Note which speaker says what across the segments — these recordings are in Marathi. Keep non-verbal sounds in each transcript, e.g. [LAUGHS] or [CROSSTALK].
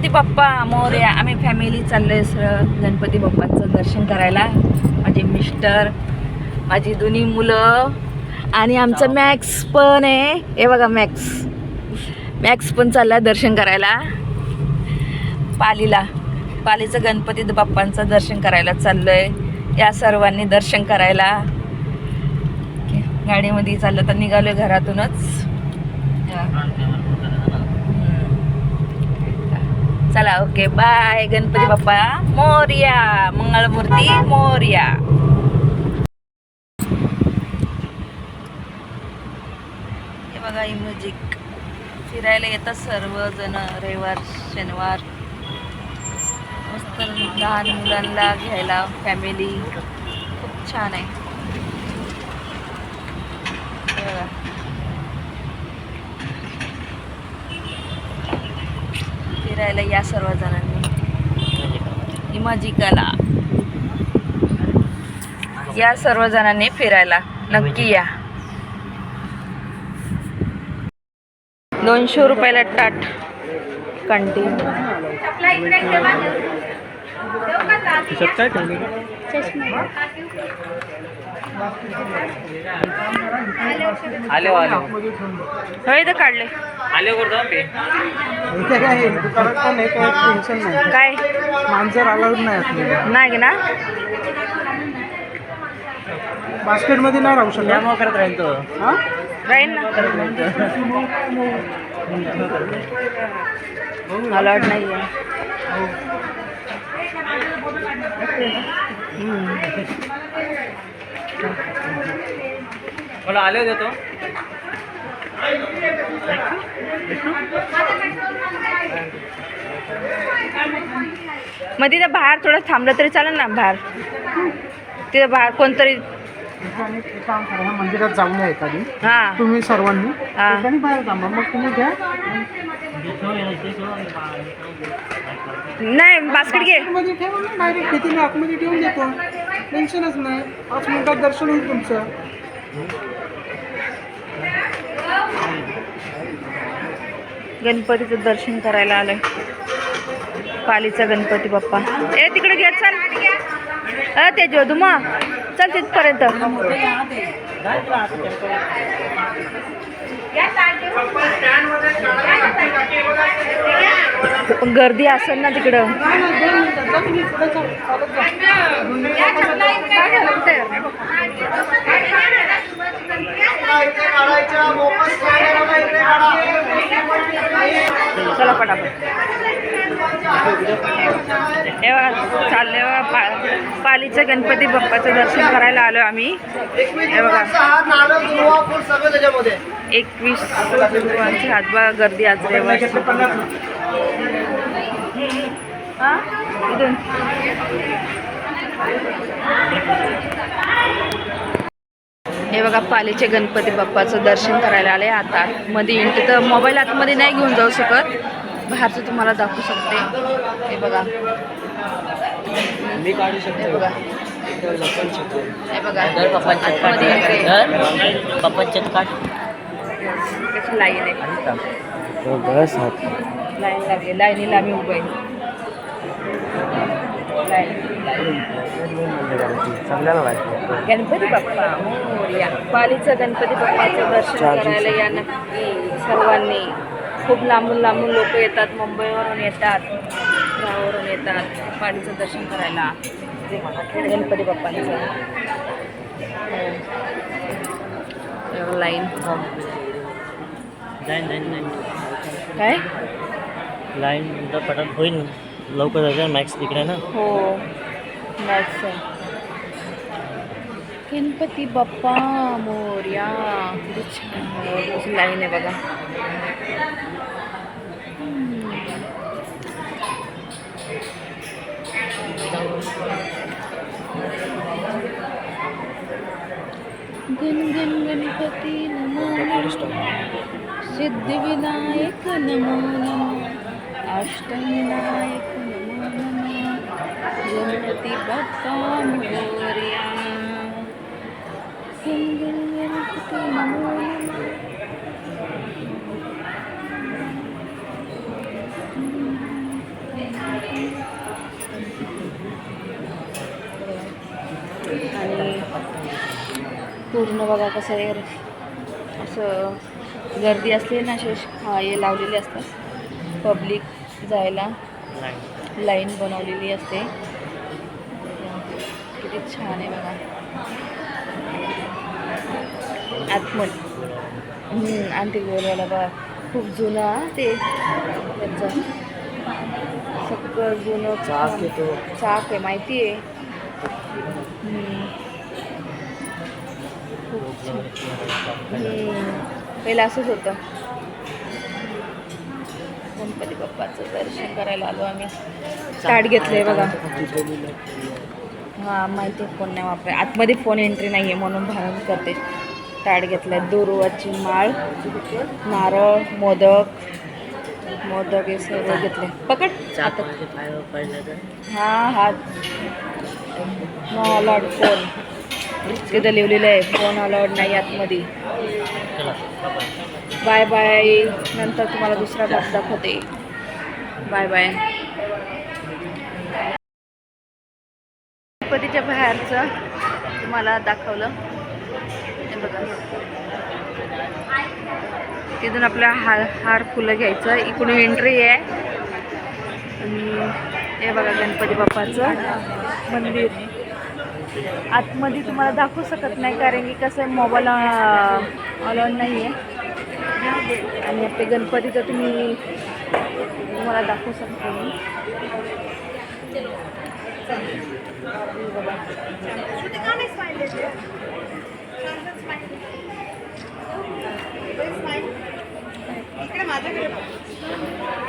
Speaker 1: गणपती बाप्पा मोरया आम्ही फॅमिली चाललोय सरळ गणपती बाप्पांचं दर्शन करायला. माझे मिस्टर माझी दोन्ही मुलं आणि आमचं मॅक्स पण आहे. हे बघा मॅक्स मॅक्स पण चाललाय दर्शन करायला. पालीला. पालीचं गणपती बाप्पांचं दर्शन करायला चाललोय. या सर्वांनी दर्शन करायला. गाडीमध्ये चाललं तर निघालोय घरातूनच. चला ओके बाय गणपती बाप्पा मोर्या मंगळमूर्ती मोर्या हे बघा ही म्युझिक फिरायला येतात सर्वजण रविवार शनिवार मस्त लहान मुलांना घ्यायला फॅमिली खूप छान आहे बघा फिरायला या सर्वजणांनी इमाजिकाला या सर्वजणांनी फिरायला. नक्की या. दोनशे रुपयाला टाट. कंटी
Speaker 2: आले आले
Speaker 1: होय तर काढले.
Speaker 2: आले करतो पे
Speaker 3: इथे काय दुकानात पण काय टेन्शन नाही.
Speaker 1: काय?
Speaker 3: मांजर अलाउड नाही आपल्याला.
Speaker 1: नाही ना?
Speaker 3: बास्केटमध्ये नाही राहू शकत.
Speaker 2: त्यामुळे करत राहील तो.
Speaker 3: हा?
Speaker 1: राहील ना. अलॉट नाही आहे
Speaker 2: मला आले होते तो.
Speaker 1: मग तिथं बाहेर थोडं थांबलं तरी चालेल ना बाहेर? तिथं बाहेर कोणतरी
Speaker 3: मंदिरात जाऊन या एखादी
Speaker 1: हा.
Speaker 3: तुम्ही सर्वांनी
Speaker 1: हा.
Speaker 3: एकाने बाहेर थांबा मग तुम्ही घ्या
Speaker 1: नाही बास्केट घे.
Speaker 3: मध्ये ठेवा ना डायरेक्ट किती मी आतमध्ये ठेवून देतो. टेन्शनच नाही. पाच मिनिटात दर्शन होईल तुमचं.
Speaker 1: गणपतीचं दर्शन करायला आलोय. पालीचा गणपती बाप्पा. ए तिकडे घे चल. अ ते जोधुमा चल तिथपर्यंत. गर्दी असेल ना तिकडं. चला पटापट. चालले बघा पा पालीचं गणपती बाप्पाचं दर्शन करायला आलो आम्ही. हे बघा. एकवीस गुरुवांची हातबा गर्दी आज रविवार. हा? इथून. हे बघा पालीचे गणपती बाप्पाचं दर्शन करायला आले आता मध्ये येऊन. तिथं मोबाईल आतमध्ये नाही घेऊन जाऊ शकत. बाहेरचं तुम्हाला दाखवू शकते. हे बघा.
Speaker 2: मी काढू
Speaker 1: हे बघा. हे बघा. आतमध्ये
Speaker 2: काढ
Speaker 1: कशी लाईन आहे? लाईन लागली. लाईनीला आम्ही उभं आहे. लाईन गणपती बाप्पा मोरया. पालीचं गणपती बाप्पाचं दर्शन करायला या नक्की सर्वांनी. खूप लांबून लांबून लोक येतात. मुंबईवरून येतात. गावावरून येतात. पालीचं दर्शन करायला. गणपती बाप्पांचं. हो. लाईन.
Speaker 2: जाईन जाईन जाईन.
Speaker 1: काय?
Speaker 2: लाईन पटात होईल लवकर जायचं मॅक्स तिकडे ना.
Speaker 1: हो. आहे. गणपती बाप्पा मोर्या किती छान आहे. अशी लाईन आहे बघा. गण गण गणपती नमो. सिद्धिविनायक नमो नमः अष्टविनायक नमो नमः गोमति भक्ता मोर्या सिंगल्यर्पति नमो नमः पूर्ण बघा कसं असं गर्दी असली ना असे हा हे लावलेले असतात पब्लिक जायला
Speaker 2: लाईन
Speaker 1: बनवलेली असते किती छान आहे बघा आतमध्ये आणि ते गोलवाला बघा खूप जुनं ते त्याचं सगळं जुनं
Speaker 2: चाक
Speaker 1: छान.
Speaker 2: आहे तो.
Speaker 1: चाक आहे माहिती आहे. खूप छान. पहिलं असंच होतं. गणपती बाप्पाचं दर्शन करायला आलो आम्ही. ताट घेतलंय बघा. हां माहिती फोन नाही वापर आतमध्ये फोन एंट्री नाही आहे म्हणून भारण करते. ताट घेतलंय. दुर्वाची माळ नारळ मोदक मोदक हे सर्व घेतले पकड. आता
Speaker 2: हां पाय
Speaker 1: हा नो अलाउड फोन तिथं लिहिलेलं आहे. फोन अलाउड नाही आतमध्ये.
Speaker 2: Bye
Speaker 1: bye. नंतर तुम्हाला दुसरा भाग दाखवते. Bye bye. गणपतीच्या बाहेरचं तुम्हाला दाखवलं. बघा. तिथून आपला हार हार फुलं घ्यायचं. इकडून एंट्री आहे. आणि हे बघा गणपती बाप्पाचं मंदिर. आतमध्ये तुम्हाला दाखवू शकत नाही कारण की कसं आहे मोबाईल अलाउड नाही आहे आणि आपले गणपतीचं तुम्ही तुम्हाला दाखवू शकते. मी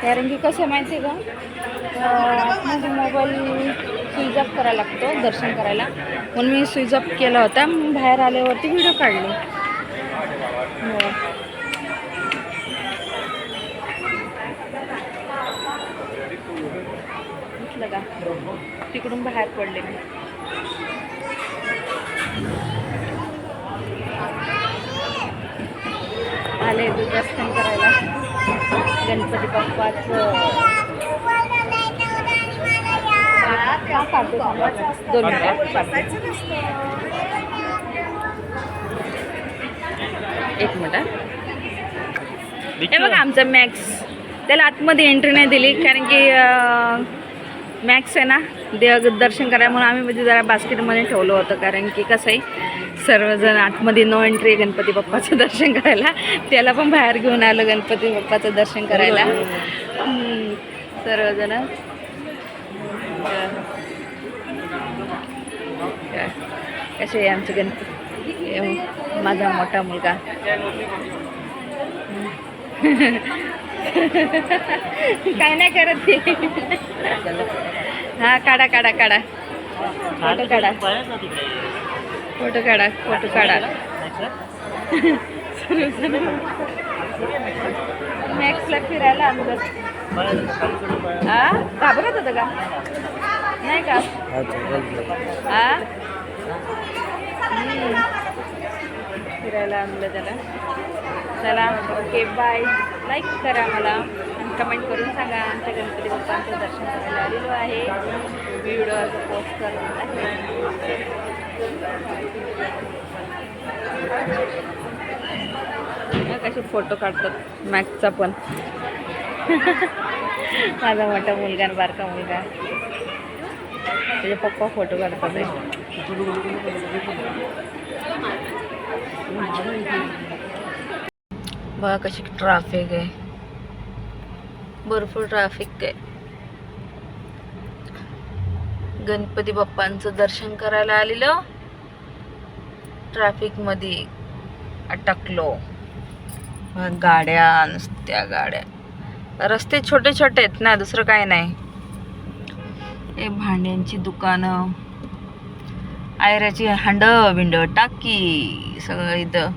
Speaker 1: कारण की कसं आहे माहिती आहे का माझा मोबाईल स्विच ऑफ करायला लागतो दर्शन करायला. म्हणून मी स्विच ऑफ केला होता मग बाहेर आल्यावरती व्हिडिओ काढले. म्हटलं का तिकडून बाहेर पडले मी. आले दर्शन करायला. गणपती बाप्पाचं दोन मिनिटं काढतो. एक मिनिट हे बघा आमचा मॅक्स त्याला आतमध्ये एंट्री नाही दिली कारण की मॅक्स आहे ना देव दर्शन करायला म्हणून आम्ही म्हणजे जरा बास्केटमध्ये ठेवलं होतं कारण की कसं आहे सर्वजण आतमध्ये नो एंट्री गणपती बाप्पाचं दर्शन करायला. त्याला पण बाहेर घेऊन आलं गणपती बाप्पाचं दर्शन करायला. हम्म, सर्वजण. कसे आहे आमचे गणपती माझा मोठा मुलगा. काय नाही करत ते. हा काढा काढा काढा. फोटो काढा. फोटो काढा फोटो काढा. मॅक्सला फिरायला आणलं आ? घाबरत होतं का? नाही का? आ? फिरायला आणलं त्याला. चला ओके बाय लाईक करा मला आणि कमेंट करून सांगा. आमच्या गणपती बाप्पांचं दर्शन करायला आलेलो आहे. व्हिडिओ पोस्ट करत आहे. कसे फोटो काढतात. मॅक्सचा पण. [LAUGHS] माझा मोठा मुलगा आणि बारका मुलगा. त्याचे पप्पा फोटो काढतात. बघा कशी ट्रॅफिक आहे. भरपूर ट्रॅफिक आहे. गणपती बाप्पांचं दर्शन करायला आलेलं. ट्रॅफिकमध्ये अटकलो. गाड्या नुसत्या गाड्या. रस्ते छोटे छोटे आहेत ना दुसरं काय नाही. हे भांड्यांची दुकानं आयऱ्याची हांड बिंड टाकी सगळं इथं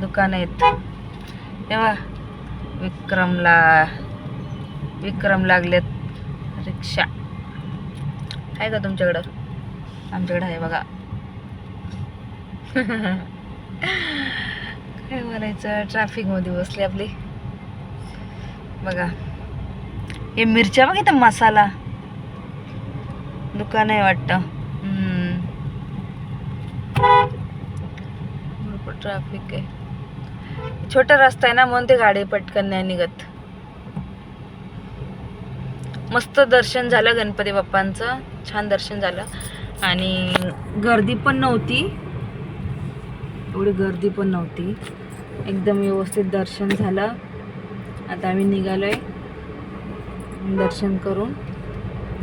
Speaker 1: दुकानं आहेत. तेव्हा विक्रमला विक्रम लागलेत रिक्षा. आहे का तुमच्याकडं? आमच्याकडं आहे बघा. [LAUGHS] काय बोलायचं ट्रॅफिकमध्ये बसली आपली. बघा. हे मिरच्या बघ इथं मसाला. दुकान आहे वाटतं. भरपूर ट्रॅफिक आहे. छोटा रस्ता आहे ना म्हणून ते गाडी पटकन नाही निघत. मस्त दर्शन झालं गणपती बाप्पांचं. छान दर्शन झालं. आणि गर्दी पण नव्हती. एवढी गर्दी पण नव्हती. एकदम व्यवस्थित दर्शन झालं. आता आम्ही निघालो आहे दर्शन करून.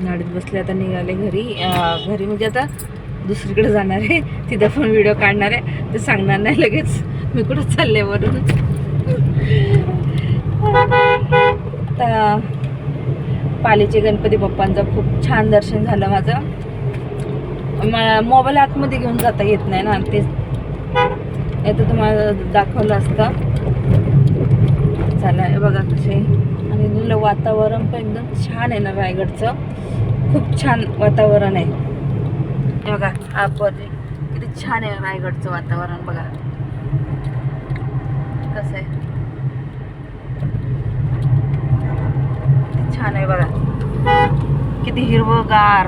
Speaker 1: गाडीत बसले आता निघाले घरी. घरी म्हणजे आता दुसरीकडे जाणार आहे. तिथं पण व्हिडिओ काढणार आहे. ते सांगणार नाही लगेच. मी कुठं चालले वरून? आता पालीचे गणपती बाप्पांचं खूप छान दर्शन झालं माझं. म- मोबाईल आतमध्ये घेऊन जाता येत नाही ना. तेच तर तुम्हाला दाखवलं असतं. झालं आहे बघा कसे. आणि नीलं वातावरण पण एकदम छान आहे ना रायगडचं. खूप छान वातावरण आहे. बघा आपण किती छान आहे रायगडचं वातावरण बघा. कसं आहे? किती छान आहे बघा. किती हिरवगार.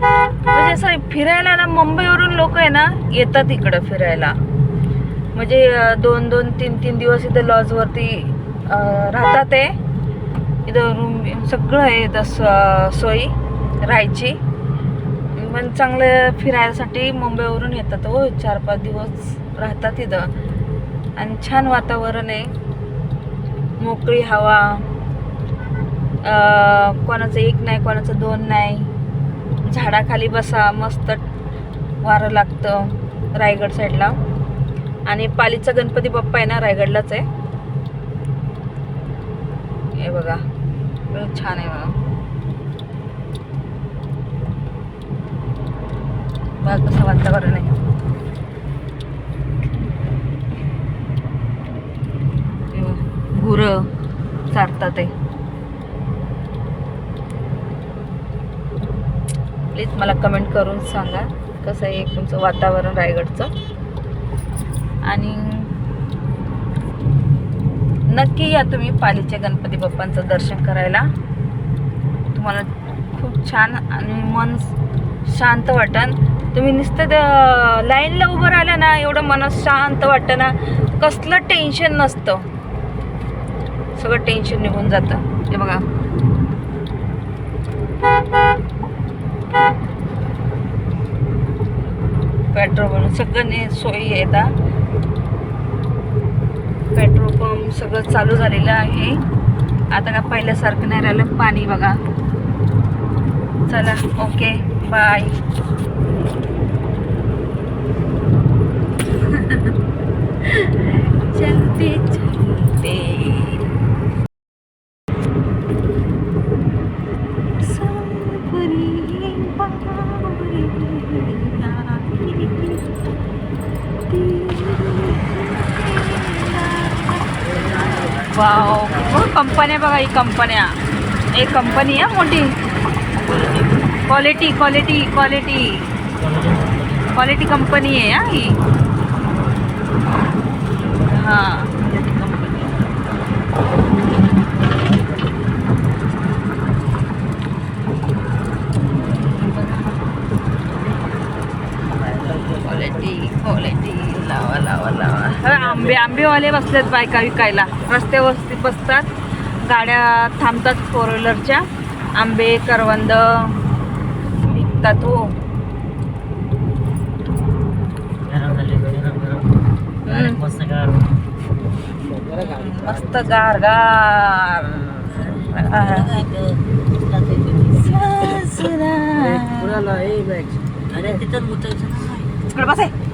Speaker 1: म्हणजे असं फिरायला ना मुंबईवरून लोक आहे ना येतात इकडं फिरायला. म्हणजे दोन दोन तीन तीन दिवस इथं लॉजवरती राहतात ते. इथं रूम सगळं आहे इथं स- सोयी राहायची. पण चांगलं फिरायसाठी मुंबईवरून येतात हो चार पाच दिवस राहतात इथं. आणि छान वातावरण आहे. मोकळी हवा. कोणाचं एक नाही कोणाचं दोन नाही. झाडाखाली बसा मस्त वारं लागतं रायगड साईडला आणि पालीचा गणपती बाप्पा आहे ना रायगडलाच आहे. हे बघा छान आहे बघा. बघा कसं वातावरण आहे. हे गुरं चारतात आहे. प्लीज मला कमेंट करून सांगा कसं आहे तुमचं वातावरण रायगडचं. आणि नक्की या तुम्ही पालीच्या गणपती बाप्पांचं दर्शन करायला. तुम्हाला खूप छान आणि मन शांत वाटन. तुम्ही नुसतं लाईनला उभं राहिलं ना एवढं मन शांत वाटतं ना कसलं टेन्शन नसतं. सगळं टेन्शन निघून जातं. हे बघा. पेट्रोल सगळं सोयी येतात पेट्रोल पंप सगळं चालू झालेलं आहे. आता का पहिल्यासारखं नाही राहिलं. पाणी बघा. चला ओके बाय. [LAUGHS] चलते चलते. वाव. कंपन्या बघा ही कंपन्या एक कंपनी आहे मोठी. Quality quality quality quality company आहे हा ही. हां. क्वालिटी लावा लावा लावा. आंबे आंबेवाले बसलेत बायका विकायला. रस्त्यावरती बसतात. गाड्या थांबतात फोर व्हीलरच्या आंबे करवंद विकतात हो.
Speaker 2: मस्त गार
Speaker 1: गार. तिकडे